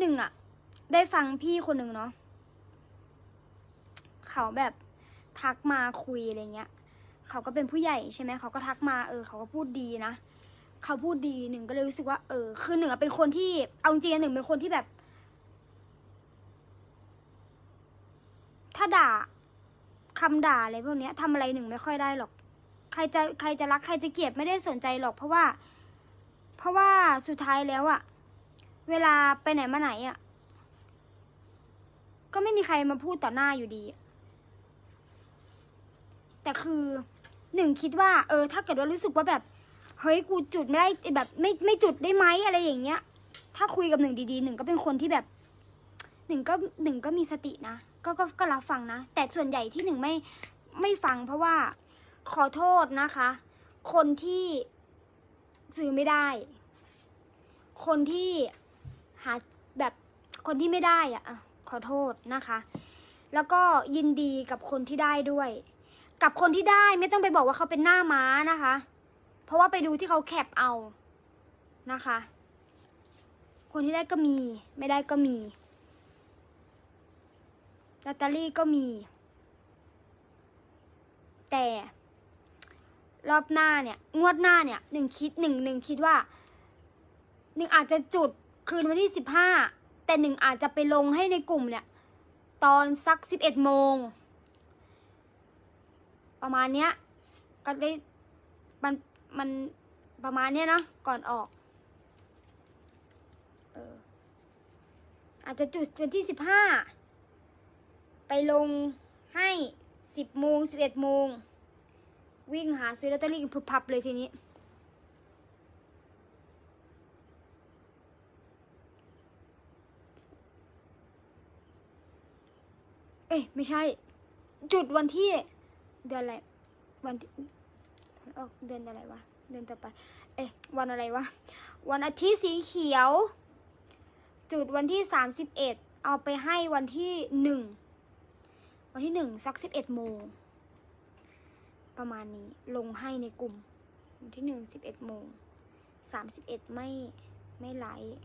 หนึ่งอะได้ฟังพี่คนหนึ่งเนาะเขาแบบทักมาคุยอะไรเงี้ย เขาก็เป็นผู้ใหญ่ใช่ไหมเขาก็ทักมาเออ เขาก็พูดดีนะเขาพูดดีหนึ่งก็เลยรู้สึกว่า เออ คือหนึ่งเป็นคนที่เอาจริงหนึ่งเป็นคนที่แบบ ถ้าด่าคำด่าอะไรพวกเนี้ยทำอะไรหนึ่งไม่ค่อยได้หรอก ใครจะใครจะรักใครจะเกลียดไม่ได้สนใจหรอก เพราะว่า เพราะว่าสุดท้ายแล้วอะ เวลาไปไหนมาไหนอะก็ไม่มีใครมาพูดต่อหน้าอยู่ดี แต่คือหนึ่งคิดว่า เออ ถ้าเกิดว่ารู้สึกว่าแบบ เฮ้ยกูจุดไม่ได้แบบ ไม่ไม่จุดได้ไหมอะไรอย่างเงี้ย ถ้าคุยกับหนึ่งดีๆหนึ่งก็เป็นคนที่แบบหนึ่งก็หนึ่งก็มีสตินะก็ก็ก็รับฟังนะ แต่ส่วนใหญ่ที่หนึ่งไม่ไม่ฟังเพราะว่าขอโทษนะคะ คนที่ซื้อไม่ได้ คนที่ หาแบบคนที่ไม่ได้อะอะขอโทษนะคะ แล้วก็ยินดีกับคนที่ได้ด้วย กับคนที่ได้ไม่ต้องไปบอกว่าเขาเป็นหน้าม้านะคะ เพราะว่าไปดูที่เขาแคปเอานะคะ คนที่ได้ก็มี ไม่ได้ก็มีลอตเตอรี่ก็มี แต่รอบหน้าเนี่ย งวดหน้าเนี่ยหนึ่งคิดหนึ่งหนึ่งคิดว่าหนึ่งอาจจะจุด คืนวันที่สิบห้าแต่หนึ่งอาจจะไปลงให้ในกลุ่มเนี่ย ตอนสักสิบเอ็ดโมง ประมาณเนี้ยก็ได้มันมันประมาณเนี้ยเนาะก่อนออกเอออาจจะจุดวันที่สิบห้าไปลงให้สิบโมงสิบเอ็ดโมงวิ่งหาซื้อลอตเตอรี่พึบพับเลยทีนี้ เอ้ยไม่ใช่ จุดวันที่ เดือนอะไร วันเอ้าเดือนอะไรวะ เดือนต่อไป เอ๊ะวันอะไรวะ วันอาทิตย์สีเขียว จุดวันที่สามสิบเอ็ดเอาไปให้วันที่หนึ่งวันที่หนึ่งสักสิบเอ็ดโมงประมาณนี้ลงให้ในกลุ่ม วันที่หนึ่งสิบเอ็ดโมงสามสิบเอ็ดไม่ไม่ไลฟ์